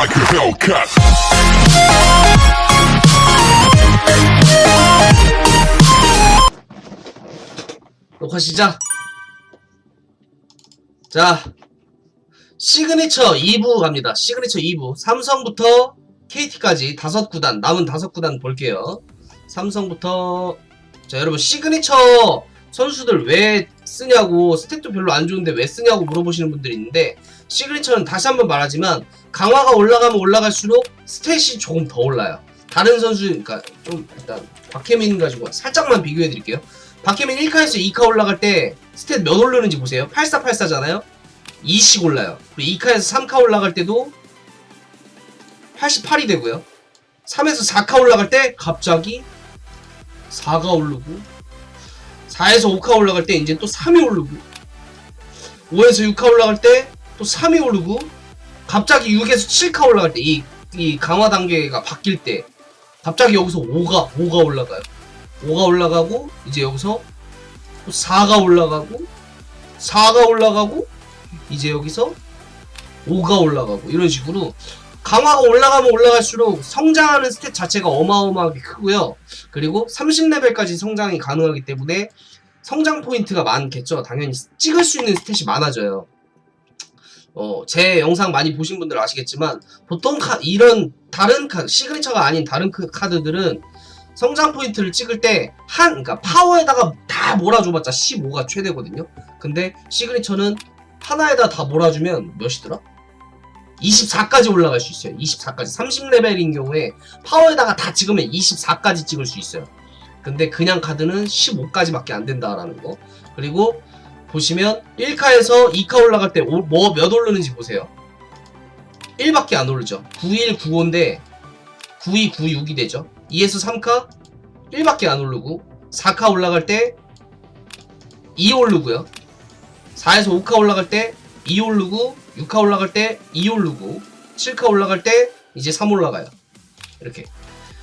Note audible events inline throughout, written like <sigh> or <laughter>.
like a Hellcat. 녹화 시작. 자, 시그니처 2부 갑니다. 시그니처 2부. 삼성부터 KT까지 다섯 구단, 남은 다섯 구단 볼게요. 삼성부터, 자, 여러분, 시그니처 선수들 왜 쓰냐고, 스탯도 별로 안 좋은데 왜 쓰냐고 물어보시는 분들이 있는데, 시그니처는 다시 한번 말하지만, 강화가 올라가면 올라갈수록 스탯이 조금 더 올라요. 다른 선수, 그러니까 좀 일단 박혜민 가지고 살짝만 비교해 드릴게요. 박혜민 1카에서 2카 올라갈 때 스탯 몇 오르는지 보세요. 8484잖아요. 2씩 올라요. 그리고 2카에서 3카 올라갈 때도 88이 되고요. 3에서 4카 올라갈 때 갑자기 4가 오르고 4에서 5카 올라갈 때 이제 또 3이 오르고 5에서 6카 올라갈 때 또 3이 오르고 갑자기 6에서 7카 올라갈 때 이 이 강화 단계가 바뀔 때 갑자기 여기서 5가 5가 올라가요. 5가 올라가고 이제 여기서 또 4가 올라가고 4가 올라가고 이제 여기서 5가 올라가고 이런 식으로 강화가 올라가면 올라갈수록 성장하는 스탯 자체가 어마어마하게 크고요. 그리고 30레벨까지 성장이 가능하기 때문에 성장 포인트가 많겠죠. 당연히 찍을 수 있는 스탯이 많아져요. 어, 제 영상 많이 보신 분들 아시겠지만 보통 카, 이런 다른 카, 시그니처가 아닌 다른 크- 카드들은 성장 포인트를 찍을 때 한 그러니까 파워에다가 다 몰아줘봤자 15가 최대거든요. 근데 시그니처는 하나에다 다 몰아주면 몇이더라? 24까지 올라갈 수 있어요. 24까지 30레벨인 경우에 파워에다가 다 찍으면 24까지 찍을 수 있어요. 근데 그냥 카드는 15까지밖에 안 된다라는 거. 그리고 보시면 1카에서 2카 올라갈 때 뭐 몇 오르는지 보세요. 1밖에 안 오르죠. 9195인데 9296이 되죠. 2에서 3카 1밖에 안 오르고 4카 올라갈 때 2 오르고요. 4에서 5카 올라갈 때 2 오르고 6카 올라갈 때 2 오르고 7카 올라갈 때 이제 3 올라가요. 이렇게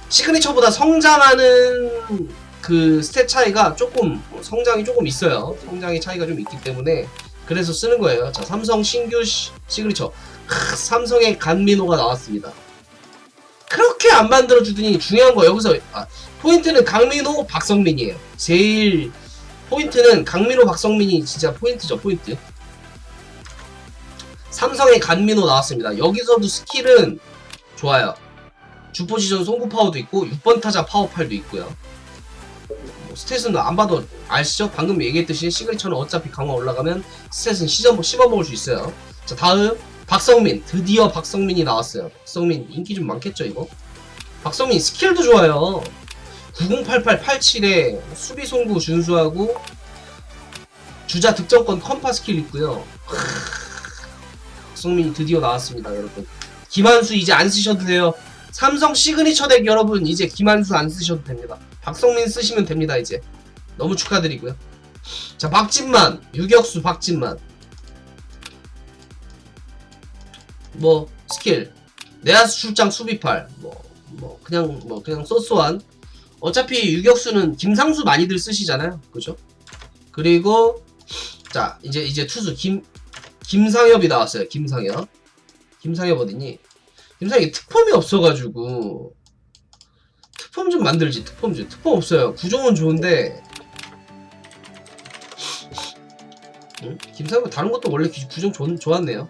시그니처보다 성장하는 그 스탯 차이가 조금 성장이 조금 있어요. 성장의 차이가 좀 있기 때문에 그래서 쓰는 거예요. 자, 삼성 신규 시, 시그니처 크, 삼성의 간민호가 나왔습니다. 그렇게 안 만들어 주더니 중요한 거 여기서 아, 포인트는 강민호, 박성민이에요. 제일 포인트는 강민호, 박성민이 진짜 포인트죠, 포인트. 삼성의 간민호 나왔습니다. 여기서도 스킬은 좋아요. 주 포지션 송구 파워도 있고 6번 타자 파워 8도 있고요. 뭐 스탯은 안 봐도 아시죠? 방금 얘기했듯이 시그니처는 어차피 강화 올라가면 스탯은 씹어, 씹어 먹을 수 있어요. 자 다음 박성민 드디어 박성민이 나왔어요. 박성민 인기 좀 많겠죠 이거? 박성민 스킬도 좋아요. 908887에 수비 송구 준수하고 주자 득점권 컴파 스킬 있고요. 박성민이 드디어 나왔습니다 여러분. 김한수 이제 안 쓰셔도 돼요. 삼성 시그니처 덱 여러분 이제 김한수 안 쓰셔도 됩니다. 박성민 쓰시면 됩니다 이제. 너무 축하드리고요. 자 박진만. 유격수 박진만. 뭐 스킬. 내야수 출장 수비팔. 뭐 뭐 그냥 뭐 그냥 소소한. 어차피 유격수는 김상수 많이들 쓰시잖아요. 그죠? 그리고 자 이제 이제 투수. 김 김상엽이 나왔어요. 김상엽. 김상엽 어딨니? 김상엽이 특폼이 없어가지고 특폼 좀 만들지 특폼 좀 특폼 없어요 구종은 좋은데 응? 김상엽 다른 것도 원래 기- 구종 좋, 좋았네요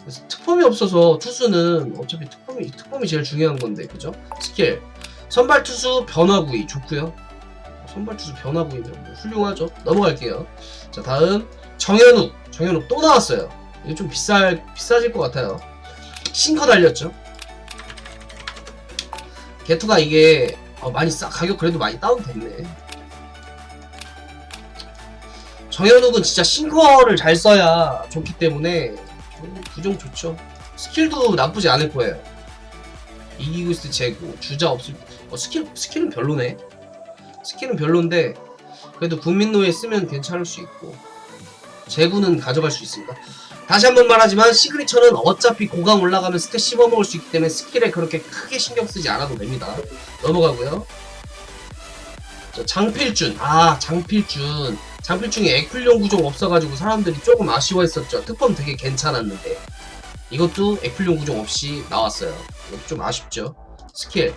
그래서 특폼이 없어서 투수는 어차피 특폼이 특폼이 제일 중요한 건데 그죠? 스킬 선발 투수 변화구이 좋고요. 선발 투수 변화구이면 뭐 훌륭하죠. 넘어갈게요. 자 다음 정현욱 정현욱 또 나왔어요. 이거 좀 비쌀 비싸질 것 같아요. 싱커 달렸죠. 개투가 이게 어, 많이 싸 가격 그래도 많이 다운됐네. 정현욱은 진짜 싱커를 잘 써야 좋기 때문에 구종 좋죠. 스킬도 나쁘지 않을 거예요. 이기고 있을 때 재고 주자 없을 어, 스킬 스킬은 별로네. 스킬은 별론데 그래도 국민노예 쓰면 괜찮을 수 있고 재구는 가져갈 수 있습니다. 다시 한 번 말하지만 시그니처는 어차피 고강 올라가면 스탯 씹어 먹을 수 있기 때문에 스킬에 그렇게 크게 신경 쓰지 않아도 됩니다. 넘어가고요. 자, 장필준 아 장필준 장필중에 액플용 구종 없어가지고 사람들이 조금 아쉬워했었죠. 특검 되게 괜찮았는데 이것도 액플용 구종 없이 나왔어요. 좀 아쉽죠. 스킬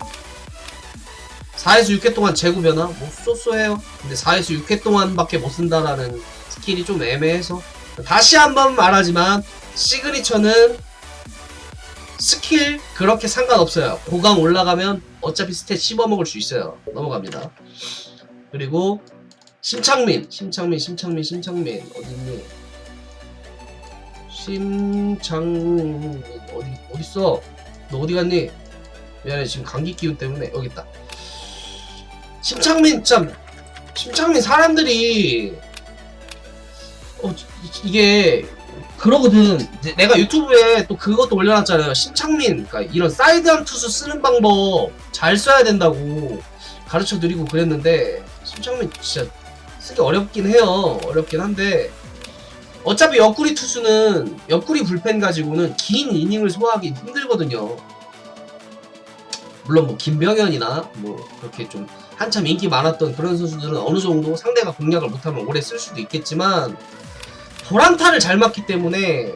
4에서 6회 동안 재구 변화 뭐 쏘쏘해요. 근데 4에서 6회 동안밖에 못 쓴다라는 스킬이 좀 애매해서 다시 한번 말하지만 시그니처는 스킬 그렇게 상관없어요. 고강 올라가면 어차피 스탯 씹어먹을 수 있어요. 넘어갑니다. 그리고 심창민, 심창민, 심창민, 심창민 어딨니? 심창민 어디 어딨어? 너 어디 갔니? 미안해 지금 감기 기운 때문에 여기 있다. 심창민 참 심창민 사람들이 어 이- 이게 그러거든. 내가 유튜브에 또 그것도 올려놨잖아요. 심창민, 그러니까 이런 사이드암 투수 쓰는 방법 잘 써야 된다고 가르쳐 드리고 그랬는데 심창민 진짜 쓰기 어렵긴 해요. 어렵긴 한데 어차피 옆구리 투수는 옆구리 불펜 가지고는 긴 이닝을 소화하기 힘들거든요. 물론 뭐 김병현이나 뭐 그렇게 좀 한참 인기 많았던 그런 선수들은 어느 정도 상대가 공략을 못하면 오래 쓸 수도 있겠지만 보란타를 잘 맞기 때문에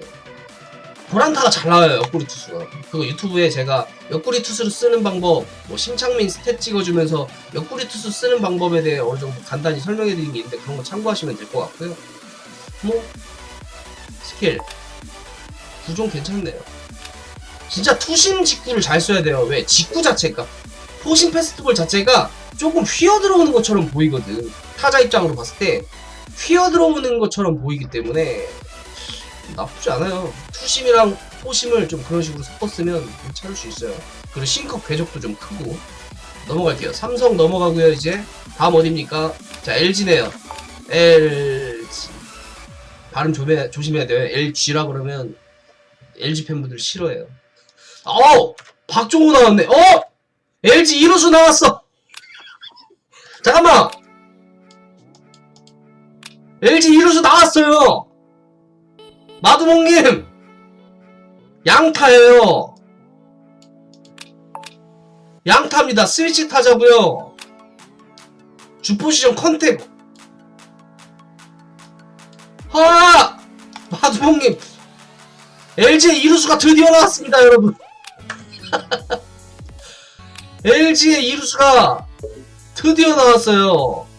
보란타가 잘 나와요 옆구리 투수가. 그거 유튜브에 제가 옆구리 투수를 쓰는 방법 뭐 심창민 스탯 찍어주면서 옆구리 투수 쓰는 방법에 대해 어느 정도 간단히 설명해 드린 게 있는데 그런 거 참고하시면 될 것 같고요. 뭐 스킬. 구종 괜찮네요. 진짜 투심 직구를 잘 써야 돼요. 왜? 직구 자체가. 포심 페스티벌 자체가 조금 휘어 들어오는 것처럼 보이거든. 타자 입장으로 봤을 때 휘어 들어오는 것처럼 보이기 때문에 나쁘지 않아요. 투심이랑 포심을 좀 그런 식으로 섞었으면 괜찮을 수 있어요. 그리고 싱커 궤적도 좀 크고 넘어갈게요. 삼성 넘어가고요. 이제 다음 어딥니까? 자 LG네요. LG 발음 조심해, 조심해야 돼요. LG라 그러면 LG 팬분들 싫어해요. 어 박종호 나왔네. 어 LG 1호수 나왔어. 잠깐만. LG 1루수 나왔어요! 마두몽님! 양타예요! 양타입니다. 스위치 타자고요 주포지션 컨택! 하! 마두몽님! LG의 2루수가 드디어 나왔습니다, 여러분! <laughs> LG의 2루수가 드디어 나왔어요!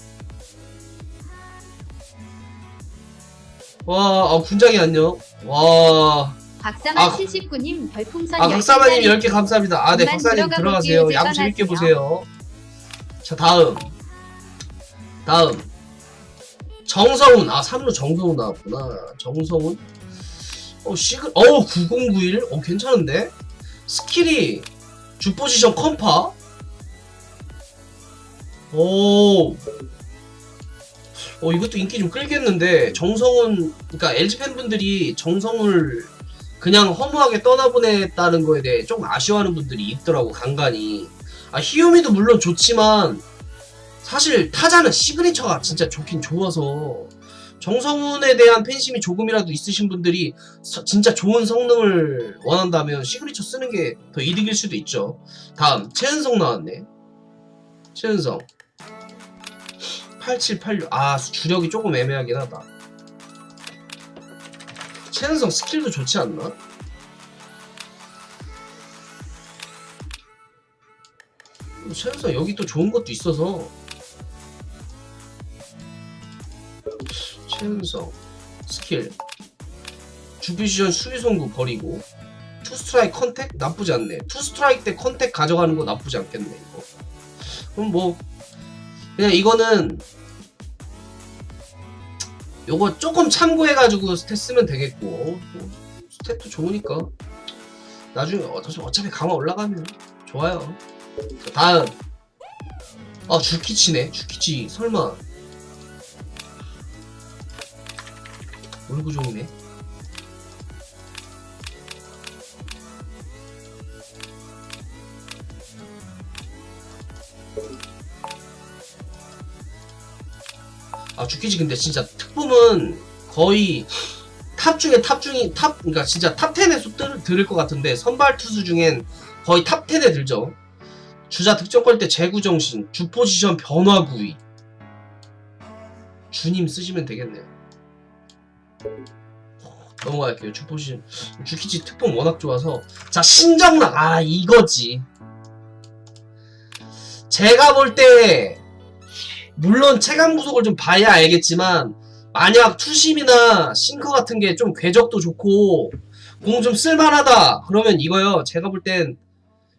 와, 아, 군장이 안녕. 와, 박사만 아, 79님 별풍선 아, 10 박사마님 개짜리 10개 감사합니다. 아, 네, 그만 박사님 들어가 들어가세요. 볼게요. 야구 재밌게 보세요. 자, 다음. 다음. 정성훈. 아, 3루 정성훈 나왔구나. 정성훈. 어, 시글, 어, 9091? 어, 괜찮은데? 스킬이 주포지션 컴파? 오. 어, 이것도 인기 좀 끌겠는데, 정성훈, 그러니까 LG 팬분들이 정성훈을 그냥 허무하게 떠나보냈다는 거에 대해 조금 아쉬워하는 분들이 있더라고, 간간히. 아, 히요미도 물론 좋지만, 사실 타자는 시그니처가 진짜 좋긴 좋아서, 정성훈에 대한 팬심이 조금이라도 있으신 분들이 서- 진짜 좋은 성능을 원한다면 시그니처 쓰는 게 더 이득일 수도 있죠. 다음, 최은성 나왔네. 최은성. 8786. 아, 주력이 조금 애매하긴 하다. 최은성 스킬도 좋지 않나? 최은성 여기 또 좋은 것도 있어서 최은성 스킬 주피시전 수비송구 버리고 투 스트라이크 컨택 나쁘지 않네 투 스트라이크 때 컨택 가져가는 거 나쁘지 않겠네 이거 그럼 뭐 그냥 이거는 요거 조금 참고해가지고 스탯 쓰면 되겠고. 뭐 스탯도 좋으니까. 나중에 어차피, 어차피 강화 올라가면 좋아요. 자, 다음. 아 주키치네. 주키치. 설마. 올구종이네 아 주키치 근데 진짜 특품은 거의 탑 중에 탑 중이 탑 그러니까 진짜 탑 10에 속 들, 들을 것 같은데 선발 투수 중엔 거의 탑 10에 들죠. 주자 득점 걸때 재구 정신, 주 포지션 변화 구위. 주님 쓰시면 되겠네요. 넘어갈게요. 주포시 주키치 특본 워낙 좋아서 자 신정락 아 이거지. 제가 볼 때 물론 체감 구속을 좀 봐야 알겠지만 만약 투심이나 싱커 같은 게 좀 궤적도 좋고 공 좀 쓸만하다 그러면 이거요. 제가 볼 땐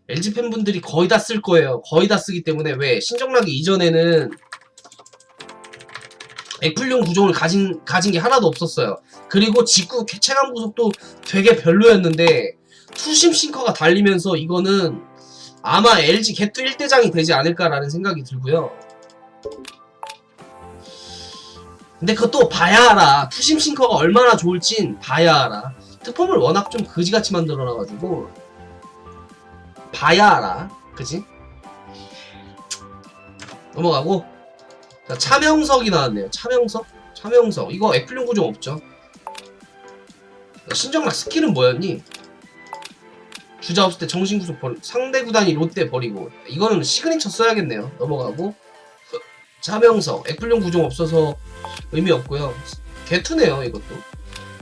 LG 팬분들이 거의 다 쓸 거예요. 거의 다 쓰기 때문에. 왜? 신정락이 이전에는 애플용 구종을 가진 가진 게 하나도 없었어요. 그리고 직구 체감 구속도 되게 별로였는데 투심 싱커가 달리면서 이거는 아마 LG 개투 1대장이 되지 않을까라는 생각이 들고요. 근데 그것도 봐야 알아. 투심 싱커가 얼마나 좋을진 봐야 알아. 특폼을 워낙 좀 그지같이 만들어놔가지고 봐야 알아. 그지? 넘어가고 자, 차명석이 나왔네요. 차명석? 차명석. 이거 애플용 구종 없죠? 신정락 스킬은 뭐였니? 주자 없을 때 정신 구속 버리 상대 구단이 롯데 버리고 이거는 시그니처 써야겠네요. 넘어가고 차명석 애플용 구종 없어서 의미 없고요. 개투네요 이것도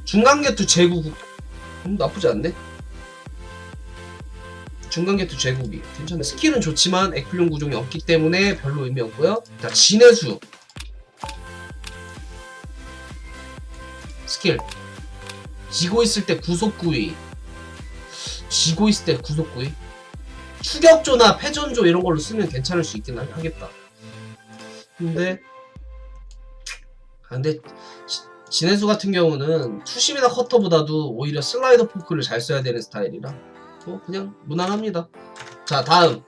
중간 개투 제구 음, 나쁘지 않네. 중간 개투 제국이 괜찮네. 스킬은 좋지만 애플용 구종이 없기 때문에 별로 의미 없고요. 자 진해수 스킬 지고 있을 때 구속 구위 지고 있을 때 구속 구위 추격조나 패전조 이런 걸로 쓰면 괜찮을 수 있긴 하- 하겠다. 근데 아, 근데 지- 진해수 같은 경우는 투심이나 커터보다도 오히려 슬라이더 포크를 잘 써야 되는 스타일이라 뭐 그냥 무난합니다. 자 다음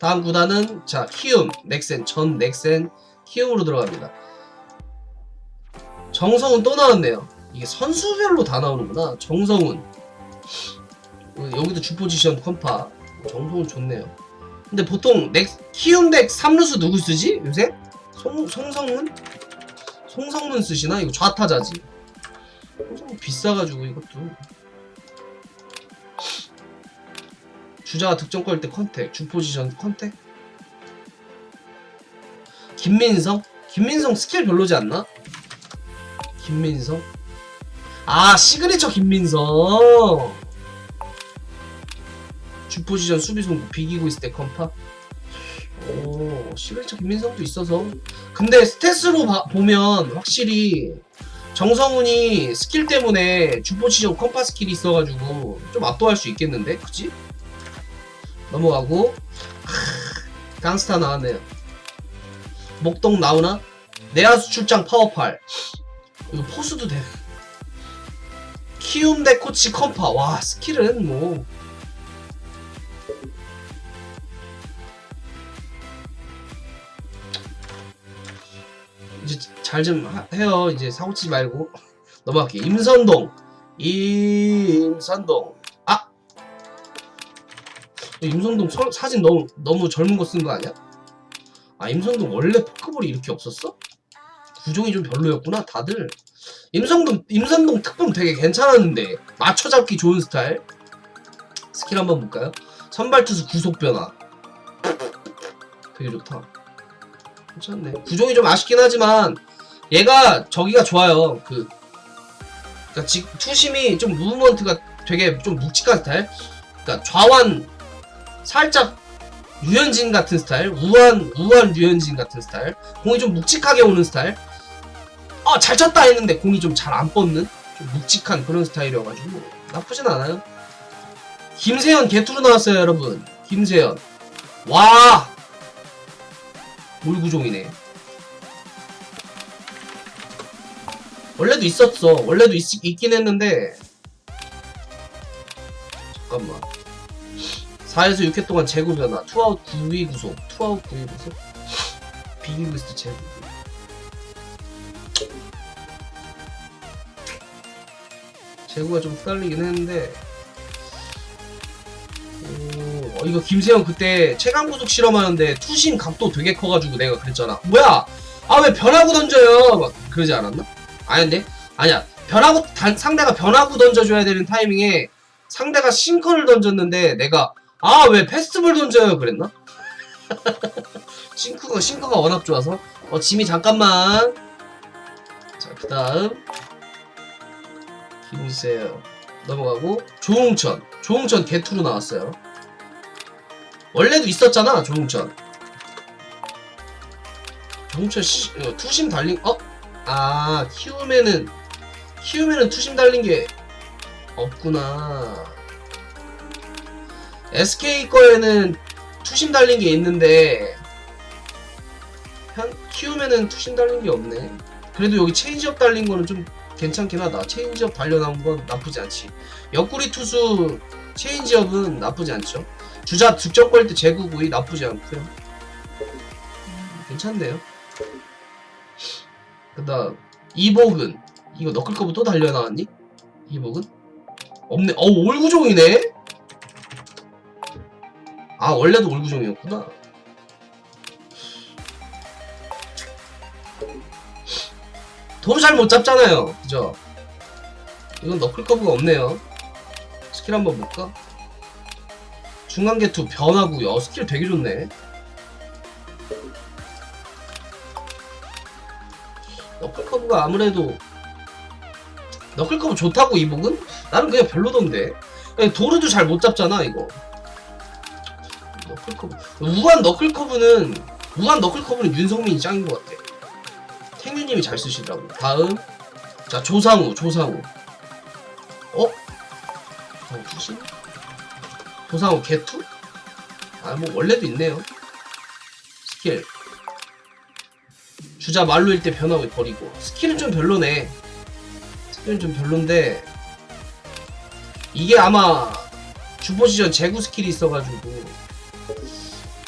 다음 구단은 자 키움 넥센 전 넥센 키움으로 들어갑니다. 정성은 또 나왔네요. 이게 선수별로 다 나오는구나. 정성은 어, 여기도 주 포지션 컴파 정성은 좋네요. 근데 보통 넥 키움 덱 3루수 누구 쓰지 요새? 송 송성문? 송성문 쓰시나? 이거 좌타자지. 송성문 비싸가지고 이것도 주자가 득점 걸때 컨택, 주 포지션 컨택. 김민성? 김민성 스킬 별로지 않나? 김민성? 아 시그니처 김민성. 주 포지션 수비수 비기고 있을 때 컴파. 오 시그니처 김민성도 있어서. 근데 스탯으로 봐- 보면 확실히 정성훈이 스킬 때문에 주포지션 컴파 스킬이 있어가지고 좀 압도할 수 있겠는데? 그치? 넘어가고. 크, 강스타 나왔네요. 목동 나오나? 내야수 출장 파워팔. 이거 포수도 돼. 키움 대 코치 컴파. 와 스킬은 뭐 잘 좀 해요. 이제 사고 치지 말고 <laughs> 넘어갈게요. 임선동, 임선동. 아, 임선동 서- 사진 너무 너무 젊은 거 쓴 거 아니야? 아, 임선동 원래 포크볼이 이렇게 없었어? 구종이 좀 별로였구나. 다들 임선동 임선동 특품 되게 괜찮았는데 맞춰 잡기 좋은 스타일. 스킬 한번 볼까요? 선발 투수 구속 변화. 되게 좋다. 괜찮네. 구종이 좀 아쉽긴 하지만 얘가 저기가 좋아요. 그 그러니까 지, 투심이 좀 무브먼트가 되게 좀 묵직한 스타일. 그러니까 좌완 살짝 유현진 같은 스타일, 우완 우완 유현진 같은 스타일. 공이 좀 묵직하게 오는 스타일. 아 잘 쳤다 했는데 공이 좀 잘 안 뻗는 좀 묵직한 그런 스타일이어가지고 나쁘진 않아요. 김세현 개투로 나왔어요, 여러분. 김세현. 와 몰구종이네. 원래도 있었어. 원래도 있, 있긴 했는데. 잠깐만. 4에서 6회 동안 재구 변화. 투아웃 9위 구속. 투아웃 9위 구속. 비기그스트 재구. 재구가 좀 헷갈리긴 했는데. 오, 어, 이거 김세형 그때 체감 구속 실험하는데 투심 각도 되게 커가지고 내가 그랬잖아. 뭐야? 아 왜 변하고 던져요? 막 그러지 않았나? 아닌데? 아니야. 변하고 단, 상대가 변하고 던져줘야 되는 타이밍에 상대가 싱커를 던졌는데 내가 아 왜 패스트볼 던져요? 그랬나? <laughs> 싱크가 싱커가 워낙 좋아서 어 짐이 잠깐만. 자 그다음 기분 세요. 넘어가고 조홍천. 조홍천 개투로 나왔어요. 원래도 있었잖아 조홍천. 조홍천 시, 어, 투심 달린 어? 아 키우면은 키우면은 투심 달린 게 없구나. SK 거에는 투심 달린 게 있는데 현 키우면은 투심 달린 게 없네. 그래도 여기 체인지업 달린 거는 좀 괜찮긴 하다. 체인지업 달려나온 건 나쁘지 않지. 옆구리 투수 체인지업은 나쁘지 않죠. 주자 득점 걸때 제구구이 나쁘지 않고요. 괜찮네요. 그다음 이복은 이거 너클커브 또 달려 나왔니? 이복은 없네. 어 올구종이네. 아 원래도 올구종이었구나. 도로 잘 못 잡잖아요. 그죠? 이건 너클커브가 없네요. 스킬 한번 볼까? 중간 개투 변하고요. 스킬 되게 좋네. 너클커브가 아무래도 너클커브 좋다고 이복은? 나는 그냥 별로던데. 도르도 잘 못 잡잖아 이거. 너클커브 우한 너클커브는 우한 너클커브는 윤성민이 짱인 것 같아. 탱유님이 잘 쓰시더라고. 다음 자 조상우 조상우. 어? 조상우 투신? 조상우 개투? 아 뭐 원래도 있네요. 스킬 주자 말로일 때 변하고 버리고 스킬은 좀 별로네. 스킬은 좀 별론데 이게 아마 주포지션 제구 스킬이 있어가지고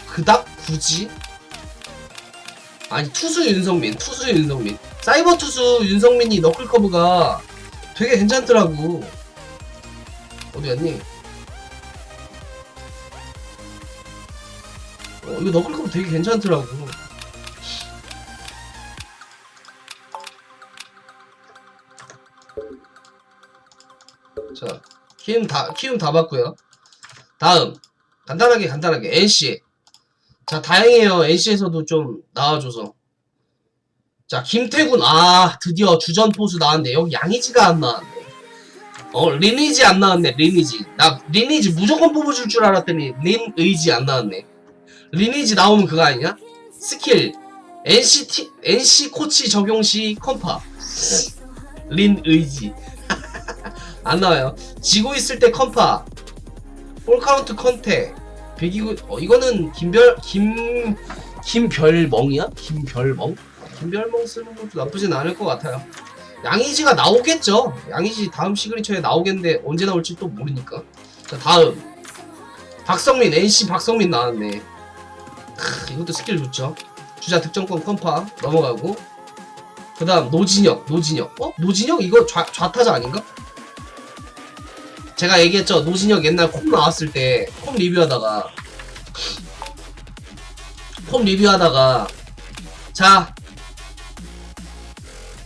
그닥 굳이 아니 투수 윤성민 투수 윤성민 사이버 투수 윤성민이 너클 커브가 되게 괜찮더라고 어디 갔니? 이거 너클 커브 되게 괜찮더라고. 자 키움 다 키움 다 봤고요. 다음. 간단하게 간단하게. NC 자 다행이에요. NC에서도 좀 나와줘서. 자 김태군. 아 드디어 주전 포수 나왔네. 여기 양의지가 안 나왔네. 어 리니지 안 나왔네 리니지. 나 리니지 무조건 뽑아줄 줄 알았더니 린의지 안 나왔네 리니지 나오면 그거 아니냐 스킬 NCT NC 코치 적용 시 컴파 린 의지 <laughs> 안 나와요 지고 있을 때 컴파 볼카운트 컨테 배기구 어 이거는 김별 김 김별멍이야? 김별멍? 김별멍 쓰는 것도 나쁘진 않을 것 같아요. 양이지가 나오겠죠. 양이지 다음 시그니처에 나오겠는데 언제 나올지 또 모르니까. 자 다음 박성민 NC 박성민 나왔네. 크, 이것도 스킬 좋죠. 주자 득점권 컴파 넘어가고 그 다음 노진혁 노진혁 어? 노진혁 이거 좌, 좌타자 아닌가? 제가 얘기했죠. 노진혁 옛날 콤 나왔을 때 콤 리뷰하다가 콤 리뷰하다가 자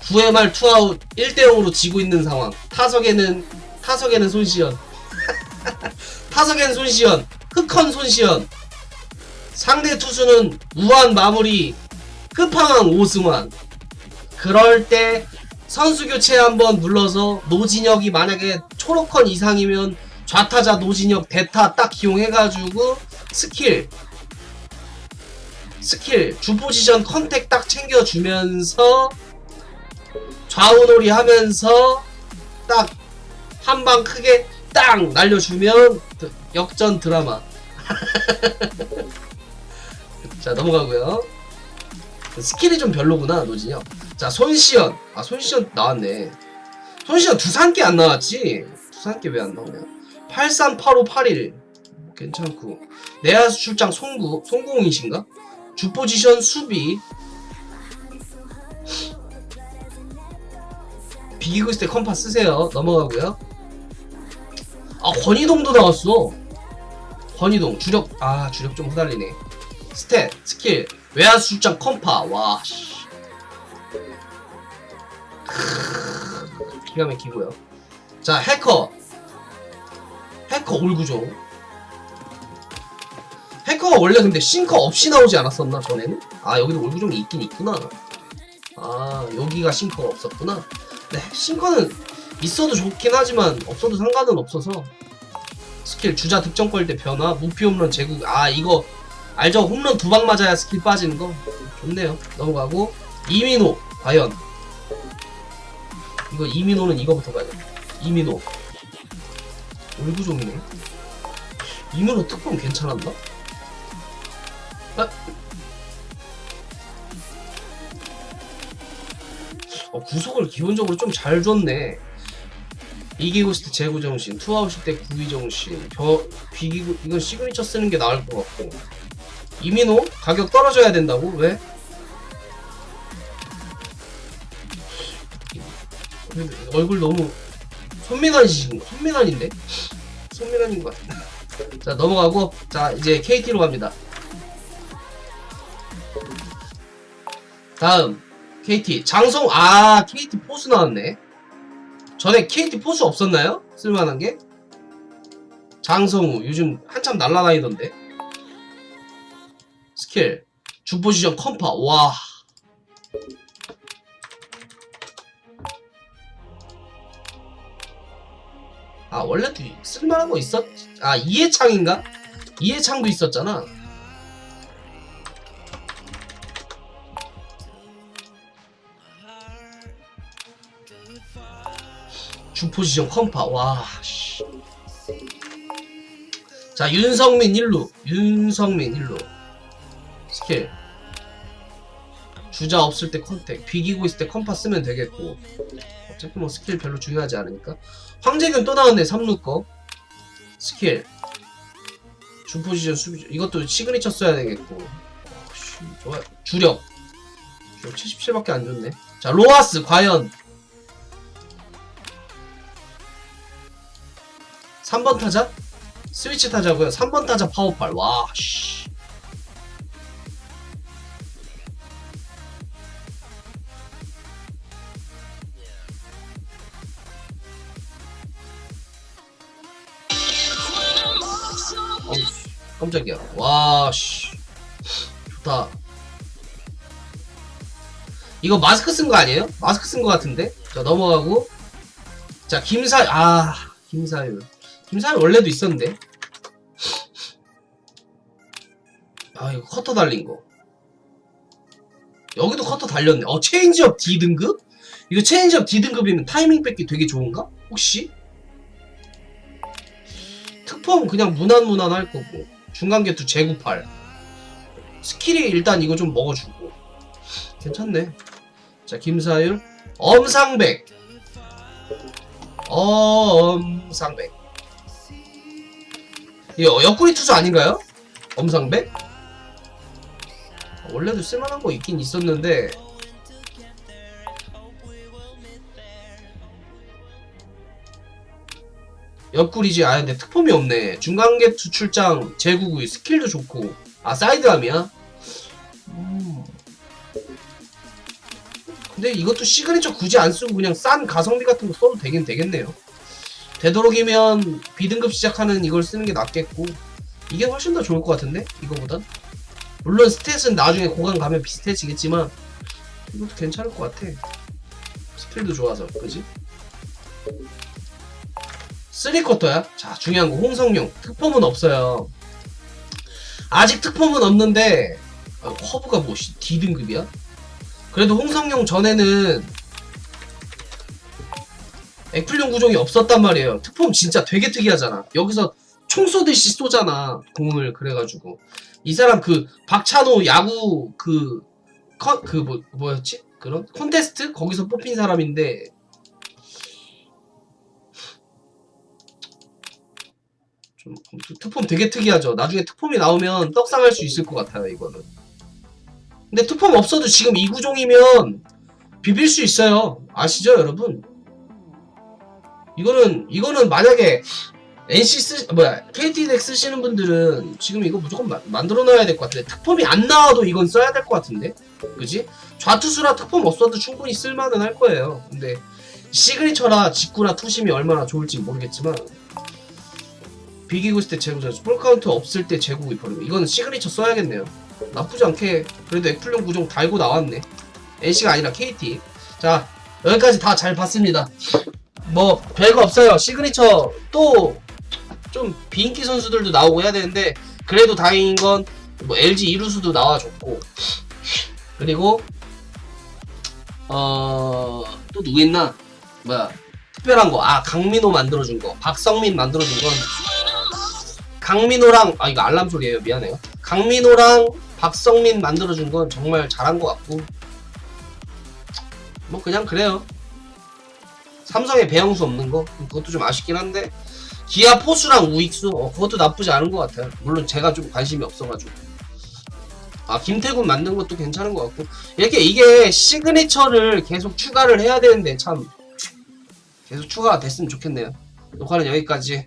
9회 말 투아웃 1대 0으로 지고 있는 상황. 타석에는 타석에는 손시현. <laughs> 타석에는 손시현. 흑헌 손시현. 상대 투수는 우한 마무리 끝판왕 오승환. 그럴 때 선수 교체 한번 눌러서 노진혁이 만약에 초록컨 이상이면 좌타자 노진혁 대타 딱 기용해가지고 스킬 스킬 주 포지션 컨택 딱 챙겨주면서 좌우놀이 하면서 딱 한 방 크게 땅 날려주면 드- 역전 드라마 <laughs> 자 넘어가고요. 스킬이 좀 별로구나 노진혁 자 손시현. 아 손시현 나왔네. 손시현 두산께 안 나왔지? 두산께 왜 안 나오냐? 838581 괜찮고. 내야수 출장 송구 송구홍이신가? 주 포지션 수비. 비기고 있을 때 컴파 쓰세요. 넘어가고요. 아 권희동도 나왔어. 권희동. 주력 아 주력 좀 후달리네 스탯 스킬 외야수 출장 컴파 와 씨. 기가 막히고요. 자, 해커. 해커 올구조. 해커가 원래 근데 싱커 없이 나오지 않았었나, 전에는? 아, 여기도 올구종이 있긴 있구나. 아, 여기가 싱커가 없었구나. 네, 싱커는, 있어도 좋긴 하지만 없어도 상관은 없어서 스킬 주자 득점 걸때 변화 무피 홈런 제국 아 이거 알죠? 홈런 두 방 맞아야 스킬 빠지는 거? 좋네요. 넘어가고 이민호 과연. 이거 이민호는 이거부터 가야 돼. 이민호. 울구종이네. 이민호 특권 괜찮았나? 아? 어, 구속을 기본적으로 좀 잘 줬네. 이기고 있을 때 재구 정신, 투아웃일 때 구위 정신, 벼, 비기고 이건 시그니처 쓰는 게 나을 것 같고 이민호 가격 떨어져야 된다고 왜? 얼굴 너무 손민환이신 손민환인데 손민환인 것 같아. 자 넘어가고 자 이제 KT로 갑니다. 다음 KT 장성 아 KT 포수 나왔네. 전에 KT 포수 없었나요? 쓸만한 게? 장성우 요즘 한참 날라다니던데 스킬 주포지션 컴파 와 아, 원래도 쓸만한 거 있었, 아, 이해창인가? 이해창도 있었잖아. 주포지션 컴파, 와, 씨. 자, 윤성민 1루. 윤성민 1루. 스킬. 주자 없을 때 컨택. 비기고 있을 때 컴파 쓰면 되겠고. 어차피 뭐 스킬 별로 중요하지 않으니까. 황재균 또 나왔네, 3루 거. 스킬. 주 포지션 수비. 이것도 시그니처 써야 되겠고. 어, 씨, 좋아요. 주력. 주력 77밖에 안 줬네. 자, 로하스, 과연. 3번 타자? 스위치 타자고요. 3번 타자 파워팔. 와, 씨. 깜짝이야. 와, 씨. 좋다. 이거 마스크 쓴 거 아니에요? 마스크 쓴 거 같은데? 자, 넘어가고. 자, 김사, 아, 김사율. 김사율 원래도 있었는데. 아, 이거 커터 달린 거. 여기도 커터 달렸네. 어, 체인지업 D등급? 이거 체인지업 D등급이면 타이밍 뺏기 되게 좋은가? 혹시? 특폼 그냥 무난무난 할 거고 중간 개투 재구팔. 스킬이 일단 이거 좀 먹어주고. 괜찮네. 자 김사율. 엄상백. 엄상백. 이거 옆구리 투수 아닌가요? 엄상백? 원래도 쓸만한 거 있긴 있었는데 옆구리지. 아 근데 특폼이 없네. 중간개투 출장 제구구이 스킬도 좋고. 아 사이드암이야? 음. 근데 이것도 시그니처 굳이 안 쓰고 그냥 싼 가성비 같은 거 써도 되긴 되겠네요. 되도록이면 B등급 시작하는 이걸 쓰는 게 낫겠고. 이게 훨씬 더 좋을 것 같은데? 이거보단? 물론 스탯은 나중에 고강 가면 비슷해지겠지만 이것도 괜찮을 것 같아. 스킬도 좋아서 그지? 3쿼터야? 자, 중요한 거, 홍성용. 특폼은 없어요. 아직 특폼은 없는데, 아, 커브가 뭐, 씨, D등급이야? 그래도 홍성용 전에는, 액플용 구종이 없었단 말이에요. 특폼 진짜 되게 특이하잖아. 여기서 총 쏘듯이 쏘잖아. 공을, 그래가지고. 이 사람 그, 박찬호 야구 그, 컨, 그, 뭐, 뭐였지? 그런? 콘테스트? 거기서 뽑힌 사람인데, 좀 특폼 되게 특이하죠. 나중에 특폼이 나오면 떡상할 수 있을 것 같아요. 이거는. 근데 특폼 없어도 지금 이 구종이면 비빌 수 있어요. 아시죠, 여러분? 이거는 이거는 만약에 NC 쓰 뭐야 KT 덱 쓰시는 분들은 지금 이거 무조건 마- 만들어 놔야 될 것 같은데 특폼이 안 나와도 이건 써야 될 것 같은데, 그지? 좌투수라 특폼 없어도 충분히 쓸만은 할 거예요. 근데 시그니처라 직구나 투심이 얼마나 좋을지 모르겠지만 비기고 있을 때 제구 전볼 카운트 없을 때 제구 입버리고. 이거는 시그니처 써야겠네요. 나쁘지 않게 그래도 애플용 구종 달고 나왔네. NC가 아니라 KT 자 여기까지 다 잘 봤습니다. 뭐 별거 없어요. 시그니처 또 좀 비인기 선수들도 나오고 해야 되는데 그래도 다행인 건 뭐 LG 이루수도 나와줬고. 그리고 어 또 누구 있나? 뭐야. 특별한 거. 아 강민호 만들어준 거. 박성민 만들어준 건 강민호랑 아 이거 알람 소리예요. 미안해요. 강민호랑 박성민 만들어준 건 정말 잘한 것 같고. 뭐 그냥 그래요. 삼성에 배영수 없는 거? 그것도 좀 아쉽긴 한데. 기아 포수랑 우익수? 어, 그것도 나쁘지 않은 것 같아요. 물론 제가 좀 관심이 없어가지고. 아 김태군 만든 것도 괜찮은 것 같고. 이렇게 이게 시그니처를 계속 추가를 해야 되는데 참. 계속 추가가 됐으면 좋겠네요. 녹화는 여기까지